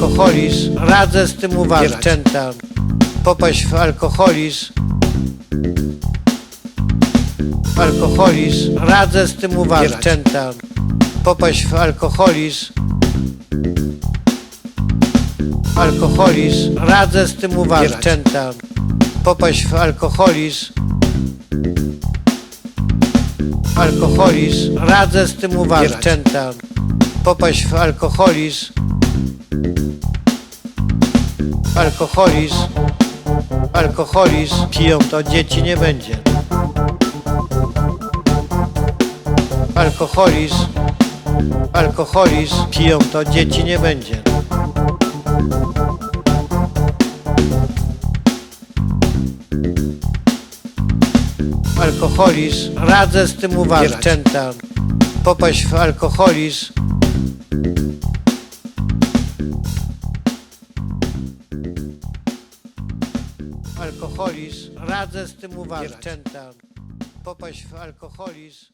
alkoholizm, radzę z tym uważać. Dziewczęta, popaść w alkoholizm, alkoholizm, radzę z tym uważać. Dziewczęta, popaść w alkoholizm, alkoholizm, radzę z tym uważać. Dziewczęta, popaść w alkoholizm, alkoholizm, radzę z tym uważać. Dziewczęta, popaść w alkoholizm, alkoholizm, alkoholizm, piją to dzieci nie będzie. Alkoholizm, alkoholizm, piją to dzieci nie będzie. Alkoholizm, radzę z tym uważać. Dziewczęta, popaść w alkoholizm, alkoholizm, radzę z tym uważać. Dziewczęta, popaść w alkoholizm,